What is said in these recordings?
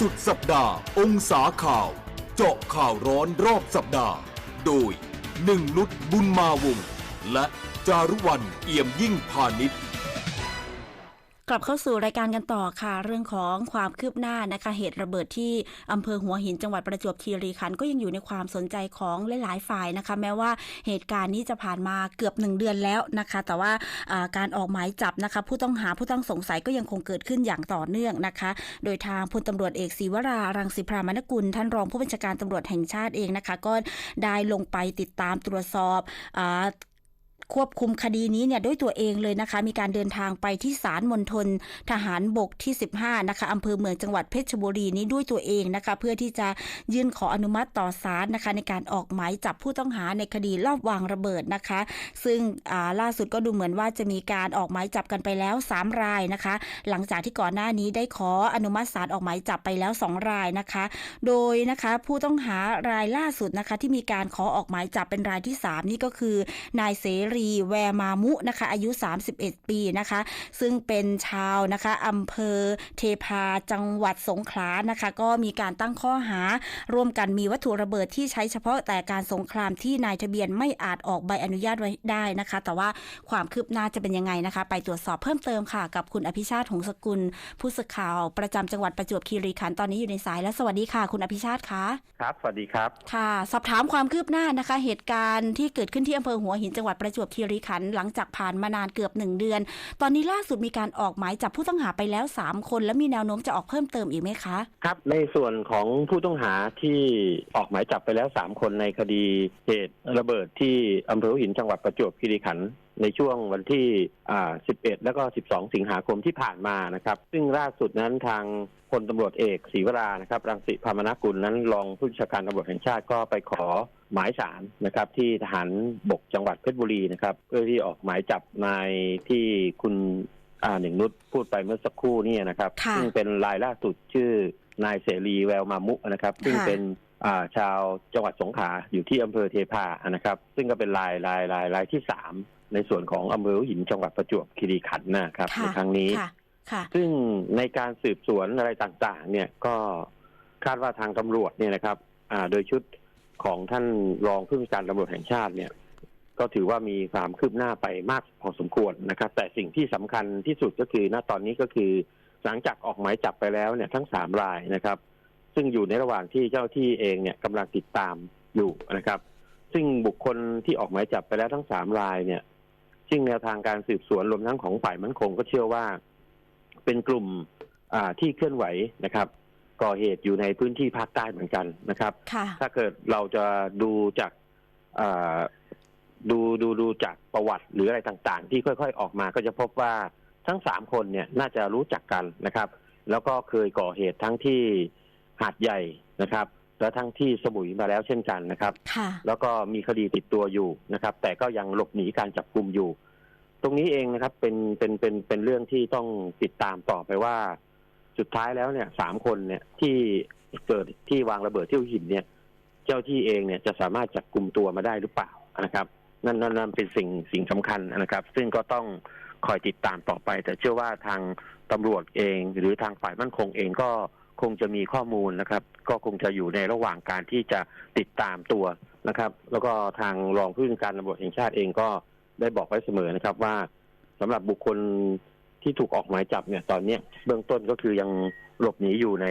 สุดสัปดาห์ องศาข่าว เจาะข่าวร้อนรอบสัปดาห์ โดยหนึ่งนุชบุญมาวง และจารุวรรณเอี่ยมยิ่งพาณิชย์ กลับเข้าสู่รายการกันต่อค่ะ เรื่องของความคืบหน้านะคะ เหตุระเบิดที่อำเภอหัวหินจังหวัดประจวบคีรีขันธ์ก็ยังอยู่ในความสนใจของหลาย ๆ ฝ่ายนะคะ แม้ว่าเหตุการณ์นี้จะผ่านมาเกือบหนึ่งเดือนแล้วนะคะ แต่ว่าการออกหมายจับนะคะ ผู้ต้องหาผู้ต้องสงสัยก็ยังคงเกิดขึ้นอย่างต่อเนื่องนะคะ โดยทางพลตำรวจเอกศรีวรารังสิพรามนกุล ท่านรองผู้บัญชาการตำรวจแห่งชาติเองนะคะ ก็ได้ลงไปติดตามตรวจสอบอา ควบคุมคดีนี้เนี่ยด้วยตัวเองเลยนะคะ มีการเดินทางไปที่ศาลมณฑลทหารบกที่ 15 นะคะอำเภอเมืองจังหวัดเพชรบุรีนี้ด้วยตัวเองนะคะ เพื่อที่จะยื่นขออนุมัติต่อศาลนะคะ ในการออกหมายจับผู้ต้องหาในคดีลอบวางระเบิดนะคะ ซึ่งล่าสุดก็ดูเหมือนว่าจะมีการออกหมายจับกันไปแล้ว 3 รายนะคะ หลังจากที่ก่อนหน้านี้ได้ขออนุมัติศาลออกหมายจับไปแล้ว 2 รายนะคะ โดยนะคะผู้ต้องหารายล่าสุดนะคะที่มีการขอออกหมายจับเป็นรายที่ 3 นี่ก็คือนายเสรีแวมามุนะคะอายุ 31 ปีนะคะ ซึ่งเป็นชาวนะคะอำเภอเทพาจังหวัดสงขลานะคะ ก็มีการตั้งข้อหา ร่วมกันมีวัตถุระเบิดที่ใช้เฉพาะแต่การสงครามที่นายทะเบียนไม่อาจออกใบอนุญาตไว้ได้นะคะ แต่ว่าความคืบหน้าจะเป็นยังไงนะคะ ไปตรวจสอบเพิ่มเติมค่ะ กับคุณอภิชาติหงสกุล ผู้สื่อข่าวประจำจังหวัดประจวบคีรีขันธ์ตอนนี้อยู่ในสายแล้วสวัสดีค่ะ คุณอภิชาติคะครับสวัสดีครับค่ะ สอบถามความคืบหน้านะคะ เหตุการณ์ที่เกิดขึ้นที่อำเภอหัวหินจังหวัดประจวบคีรีขันธ์หลังจากผ่านมานานเกือบหนึ่งเดือน ตอนนี้ล่าสุดมีการออกหมายจับผู้ต้องหาไปแล้ว 3 คน และมีแนวโน้มจะออกเพิ่มเติมอีกไหมคะ ครับ ในส่วนของผู้ต้องหาที่ออกหมายจับไปแล้ว 3 คนในคดีเหตุระเบิดที่อำเภอหุหินจังหวัดประจวบคีรีขันธ์ ในช่วงวันที่อ่า11 แล้วก็ 12 สิงหาคมที่ผ่านมานะครับ ซึ่งล่าสุดนั้นทางพลตำรวจเอกศรีวรานะครับ รังสิพามนกุลนั้นรองผู้บัญชาการตำรวจแห่งชาติก็ไปขอหมายสารนะครับ ที่ทหารบกจังหวัดเพชรบุรีนะครับ เพื่อที่ออกหมายจับนายที่คุณอ่าหนึ่งนุชพูดไปเมื่อสักครู่เนี่ยนะครับค่ะซึ่งเป็นรายล่าสุดชื่อนายเสรีแววมามุนะครับ ซึ่งค่ะเป็นอ่าชาวจังหวัดสงขลาอยู่ที่อำเภอเทพานะครับ ซึ่งก็เป็นรายรายรายรายที่สาม ในส่วนของอำเภอหัวหินจังหวัดประจวบคีรีขันธ์นะครับในค่ะครั้งนี้ค่ะค่ะซึ่งในการสืบสวนอะไรต่างๆ เนี่ยก็คาดว่าทางตำรวจเนี่ยนะครับ อ่า โดยชุดของท่านรองผู้บัญชาการตำรวจแห่งชาติเนี่ย ก็ถือว่ามีความคืบหน้าไปมากพอสมควรนะครับ แต่สิ่งที่สำคัญที่สุดก็คือณตอนนี้ก็คือ หลังจากออกหมายจับไปแล้วเนี่ยทั้งสามรายนะครับ ซึ่งอยู่ในระหว่างที่เจ้าที่เองเนี่ยกำลังติดตามอยู่นะครับ ซึ่งบุคคลที่ออกหมายจับไปแล้วทั้งสามรายเนี่ย ซึ่งแนวทางการสืบสวนรวมทั้งของฝ่ายมั่นคงก็เชื่อว่า เป็นกลุ่มอ่าที่เคลื่อนไหวนะครับ ก่อเหตุอยู่ในพื้นที่ภาคใต้เหมือนกันนะครับค่ะถ้าเกิดเราจะดูจากอ่าดูดูดูจากประวัติหรืออะไรต่างๆ ที่ค่อย ๆ ออกมาก็จะพบว่าทั้งสามคนเนี่ยน่าจะรู้จักกันนะครับ แล้วก็เคยก่อเหตุทั้งที่หาดใหญ่นะครับ และทั้งที่สมุยมาแล้วเช่นกันนะครับ ค่ะ แล้วก็มีคดีติดตัวอยู่นะครับ แต่ก็ยังหลบหนีการจับกลุ่มอยู่ ตรงนี้เองนะครับเป็นเป็นเป็นเป็นเรื่องที่ต้องติดตามต่อไปว่า สุดท้ายแล้วเนี่ยสามคนเนี่ยที่เกิดที่วางระเบิดที่หัวหินเนี่ย เจ้าที่เองเนี่ยจะสามารถจับกลุ่มตัวมาได้หรือเปล่านะครับนั่นนั่นนั่นเป็นสิ่งสิ่งสำคัญนะครับ ซึ่งก็ต้องคอยติดตามต่อไป แต่เชื่อว่าทางตำรวจเอง หรือทางฝ่ายมั่นคงเองก็ คงจะมีข้อมูลนะครับ ก็คงจะอยู่ในระหว่างการที่จะติดตามตัวนะครับ แล้วก็ทางรองผู้บัญชาการตำรวจแห่งชาติเองก็ได้บอกไว้เสมอนะครับว่าสำหรับบุคคลที่ถูกออกหมายจับเนี่ยตอนเนี้ยเบื้องต้นก็คือยังหลบหนีอยู่ใน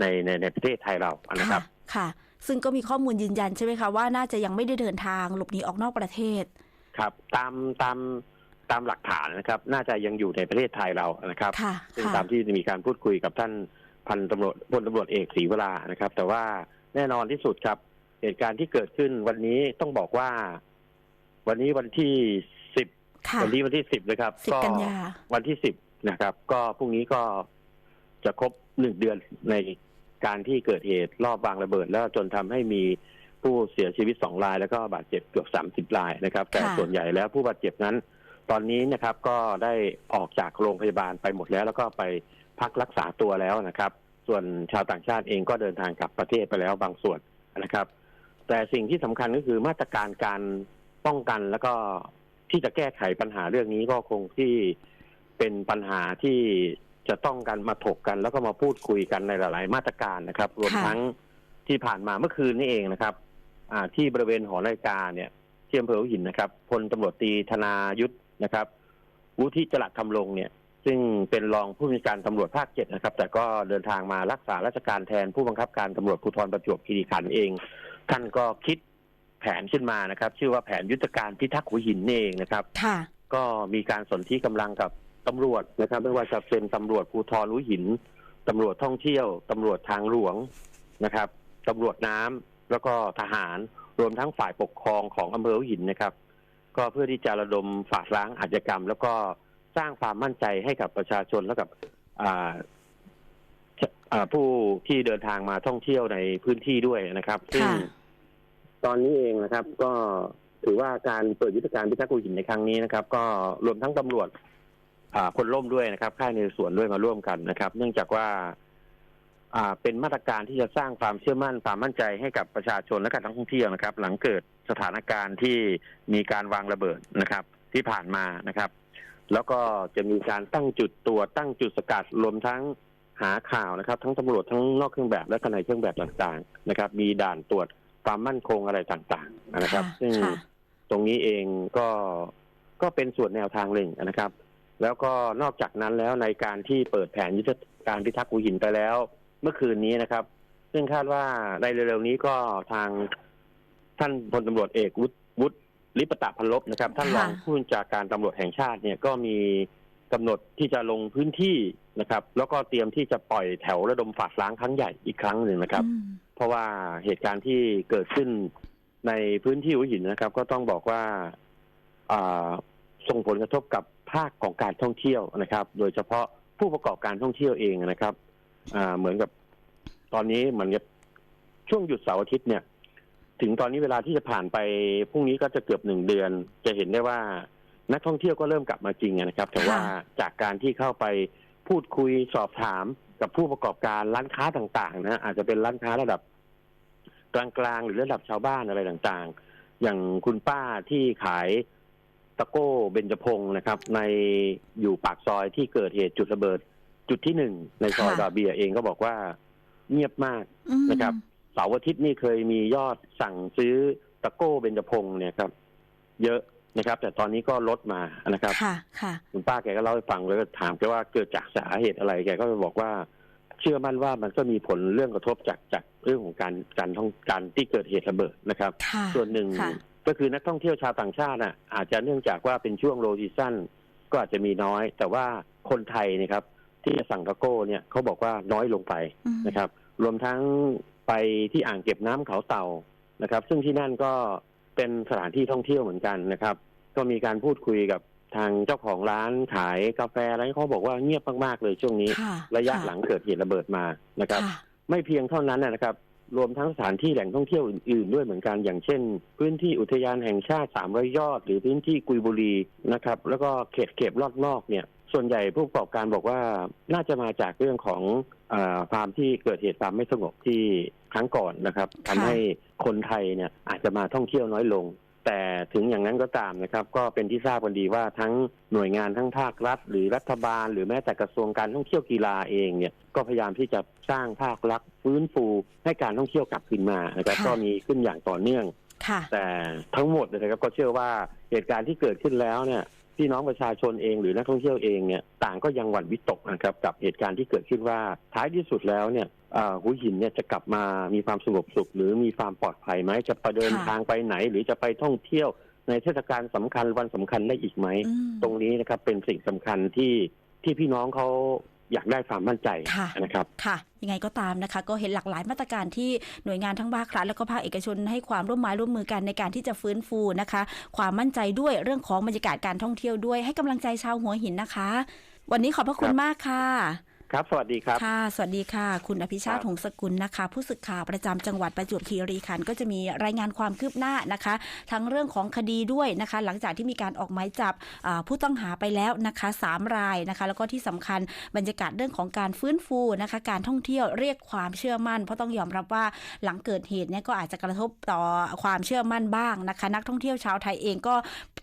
ในในในประเทศไทยเรานะครับค่ะค่ะ ซึ่งก็มีข้อมูลยืนยันใช่ไหมคะว่าน่าจะยังไม่ได้เดินทางหลบหนีออกนอกประเทศ ครับ ตามตามตามหลักฐานนะครับ น่าจะยังอยู่ในประเทศไทยเรานะครับค่ะซึ่งค่ะตามที่มีการพูดคุยกับท่าน พันตำรวจพลตำรวจเอกศรีวรานะครับ แต่ว่าแน่นอนที่สุดครับ เหตุการณ์ที่เกิดขึ้นวันนี้ต้องบอกว่า วันนี้วันที่สิบค่ะวันนี้วันที่สิบนะครับสิบกันยาวันที่สิบนะครับ ก็พรุ่งนี้ก็จะครบหนึ่งเดือนในการที่เกิดเหตุรอบวางระเบิด แล้วจนทำให้มีผู้เสียชีวิตสองราย แล้วก็บาดเจ็บเกือบสามสิบรายนะครับ แต่ค่ะส่วนใหญ่แล้วผู้บาดเจ็บนั้น ตอนนี้นะครับก็ได้ออกจากโรงพยาบาลไปหมดแล้ว แล้วก็ไปพักรักษาตัวแล้วนะครับ ส่วนชาวต่างชาติเองก็เดินทางกลับประเทศไปแล้วบางส่วนนะครับ แต่สิ่งที่สำคัญก็คือมาตรการการป้องกันแล้วก็ที่จะแก้ไขปัญหาเรื่องนี้ก็คงที่เป็นปัญหาที่จะต้องกันมาถกกัน แล้วก็มาพูดคุยกันในหลาย ๆ มาตรการนะครับ รวมทั้งที่ผ่านมาเมื่อคืนนี้เองนะครับอ่าที่บริเวณหอนาฬิกาเนี่ยที่อำเภอหินนะครับพลตำรวจตรีธนายุทธนะครับวุฒิจรัสคำลงเนี่ย ซึ่งเป็นรองผู้บัญชาการตำรวจภาคเจ็ดนะครับ แต่ก็เดินทางมารักษาราชการแทนผู้บังคับการตำรวจภูธรประจวบคีรีขันธ์เอง ท่านก็คิดแผนขึ้นมานะครับ ชื่อว่าแผนยุทธการพิทักษ์หัวหินนี่เองนะครับค่ะก็มีการสนที่กำลังกับตำรวจนะครับ ไม่ว่าจะเป็นตำรวจภูธรหัวหินตำรวจท่องเที่ยวตำรวจทางหลวงนะครับตำรวจน้ำแล้วก็ทหารรวมทั้งฝ่ายปกครองของอำเภอหัวหินนะครับ ก็เพื่อที่จะระดมฝาดล้างอาชญากรรม แล้วก็ สร้างความมั่นใจให้กับประชาชนและกับอ่าอ่าผู้ที่เดินทางมาท่องเที่ยวในพื้นที่ด้วยนะครับซึ่งค่ะตอนนี้เองนะครับ ก็ถือว่าการเปิดยุทธการพิทักษ์หัวหินในครั้งนี้นะครับ ก็รวมทั้งตำรวจอ่าพลร่มด้วยนะครับ ค่ายในส่วนด้วยมาร่วมกันนะครับ เนื่องจากว่าอ่าเป็นมาตรการที่จะสร้างความเชื่อมั่นความมั่นใจให้กับประชาชนและการท่องเที่ยวนะครับ หลังเกิดสถานการณ์ที่มีการวางระเบิดนะครับ ที่ผ่านมานะครับ แล้วก็จะมีการตั้งจุดตรวจตั้งจุดสกัดรวมทั้งหาข่าวนะครับ ทั้งตำรวจทั้งนอกเครื่องแบบและภายในเครื่องแบบต่างๆนะครับ มีด่านตรวจความมั่นคงอะไรต่างๆนะครับค่ะซึ่งค่ะตรงนี้เองก็ก็เป็นส่วนแนวทางหนึ่งนะครับ แล้วก็นอกจากนั้นแล้วในการที่เปิดแผนยุทธการพิทักษ์หัวหินไปแล้ว เมื่อคืนนี้นะครับ ซึ่งคาดว่าในเร็วๆนี้ก็ทางท่านพลตำรวจเอกวุฒิวุฒิ ลิปตะพันลบนะครับท่านรองค่ะผู้บัญชาการตำรวจแห่งชาติเนี่ยก็มีกำหนดที่จะลงพื้นที่นะครับ แล้วก็เตรียมที่จะปล่อยแถวระดมฝาดล้างครั้งใหญ่อีกครั้งหนึ่งนะครับอืมเพราะว่าเหตุการณ์ที่เกิดขึ้นในพื้นที่หัวหินนะครับ ก็ต้องบอกว่าอ่าส่งผลกระทบกับภาคของการท่องเที่ยวนะครับ โดยเฉพาะผู้ประกอบการท่องเที่ยวเองนะครับอ่าเหมือนกับตอนนี้เหมือนกับช่วงหยุดเสาร์อาทิตย์เนี่ย ถึงตอนนี้เวลาที่จะผ่านไปพรุ่งนี้ก็จะเกือบหนึ่งเดือน จะเห็นได้ว่านักท่องเที่ยวก็เริ่มกลับมาจริงนะครับ แต่ว่าจากการที่เข้าไปพูดคุยสอบถามกับผู้ประกอบการร้านค้าต่าง ๆ นะอาจจะเป็นร้านค้าระดับกลางๆ หรือระดับชาวบ้านอะไรต่างๆ อย่างคุณป้าที่ขายตะโก้เบญจพงศ์นะครับ ในอยู่ปากซอยที่เกิดเหตุจุดระเบิด จุดที่หนึ่งในซอยค่ะบาเบียเองก็บอกว่าเงียบมากอืมนะครับ เสาร์อาทิตย์นี่เคยมียอดสั่งซื้อตะโก้เบญจพงศ์เนี่ยครับ เยอะนะครับ แต่ตอนนี้ก็ลดมานะครับค่ะค่ะคุณป้าแกก็เล่าให้ฟังแล้วก็ถามแกว่าเกิดจากสาเหตุอะไรแกก็บอกว่า เชื่อมั่นว่ามันก็มีผลเรื่องกระทบจากจากเรื่องของการการท่องการที่เกิดเหตุระเบิดนะครับค่ะส่วนหนึ่งค่ะก็คือนักท่องเที่ยวชาวต่างชาติน่ะอาจจะเนื่องจากว่าเป็นช่วงโลซีซั่นก็อาจจะมีน้อย แต่ว่าคนไทยนะครับ ที่จะสั่งตะโก้เนี่ยเขาบอกว่าน้อยลงไปอืมนะครับ รวมทั้ง ไปที่อ่างเก็บน้ำเขาเต่านะครับ ซึ่งที่นั่นก็เป็นสถานที่ท่องเที่ยวเหมือนกันนะครับ ก็มีการพูดคุยกับทางเจ้าของร้านขายกาแฟอะไรเขาบอกว่าเงียบมากๆเลยช่วงนี้ค่ะระยะค่หลังเกิดเหตุระเบิดมานะครับค่ะไม่เพียงเท่านั้นนะครับ รวมทั้งสถานที่แหล่งท่องเที่ยวอื่นๆ ด้วยเหมือนกันอย่างเช่น พื้นที่อุทยานแห่งชาติสามร้อยยอด หรือพื้นที่กุยบุรีนะครับ แล้วก็เขตเก็บรอบนอกเนี่ย ส่วนใหญ่ผู้ประกอบการบอกว่าน่าจะมาจากเรื่องของอาความที่เกิดเหตุความไม่สงบที่ครั้งก่อนนะครับค่ะทำให้คนไทยเนี่ยอาจจะมาท่องเที่ยวน้อยลง แต่ถึงอย่างนั้นก็ตามนะครับ ก็เป็นที่ทราบกันดีว่าทั้งหน่วยงานทั้งภาครัฐ หรือรัฐบาล หรือแม้แต่กระทรวงการท่องเที่ยวกีฬาเองเนี่ยก็พยายามที่จะสร้างภาคลักษณ์ฟื้นฟูให้การท่องเที่ยวกลับคืนมานะครับค่ะก็มีขึ้นอย่างต่อเนื่องค่ะแต่ทั้งหมดเนยนะครับก็เชื่อว่าเหตุการณ์ที่เกิดขึ้นแล้วเนี่ย พี่น้องประชาชนเองหรือนักท่องเที่ยวเองเนี่ยต่างก็ยังหวั่นวิตกนะครับกับเหตุการณ์ที่เกิดขึ้นว่าท้ายที่สุดแล้วเนี่ยอ่าหัวหินเนี่ยจะกลับมามีความสงบสุข หรือมีความปลอดภัยไหมจะไปเดินค่ะทางไปไหน หรือจะไปท่องเที่ยวในเทศกาลสำคัญวันสำคัญได้อีกไหมอืมตรงนี้นะครับเป็นสิ่งสำคัญที่ที่พี่น้องเขา อยากได้ความมั่นใจค่ะนะครับค่ะ ยังไงก็ตามนะคะ ก็เห็นหลากหลายมาตรการที่หน่วยงานทั้งภาครัฐแล้วก็ภาคเอกชนให้ความร่วมไม้ร่วมมือกันในการที่จะฟื้นฟูนะคะ ความมั่นใจด้วยเรื่องของบรรยากาศการท่องเที่ยวด้วยให้กำลังใจชาวหัวหินนะคะ วันนี้ขอบพระคุณครับมากค่ะ ครับ สวัสดีครับ ค่ะ สวัสดีค่ะ คุณอภิชาติครับหงสกุลนะคะ ผู้สึกข่าวประจำจังหวัดประจวบคีรีขันธ์ก็จะมีรายงานความคืบหน้านะคะ ทั้งเรื่องของคดีด้วยนะคะ หลังจากที่มีการออกหมายจับอ่าผู้ต้องหาไปแล้วนะคะสามรายนะคะ แล้วก็ที่สำคัญบรรยากาศเรื่องของการฟื้นฟูนะคะ การท่องเที่ยวเรียกความเชื่อมั่น เพราะต้องยอมรับว่าหลังเกิดเหตุเนี่ยก็อาจจะกระทบต่อความเชื่อมั่นบ้างนะคะ นักท่องเที่ยวชาวไทยเองก็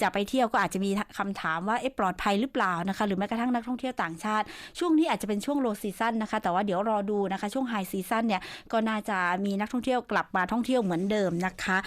จะไปเที่ยวก็อาจจะมีคำถามว่าเอ๊ะปลอดภัยหรือเปล่านะคะ หรือแม้กระทั่งนักท่องเที่ยวต่างชาติ ช่วงนี้อาจจะเป็นช่วงวงโลซีซันนะคะ แต่ว่าเดี๋ยวรอดูนะคะ ช่วงไฮซีซันเนี่ยก็น่าจะมีนักท่องเที่ยวกลับมาท่องเที่ยวเหมือนเดิมนะคะ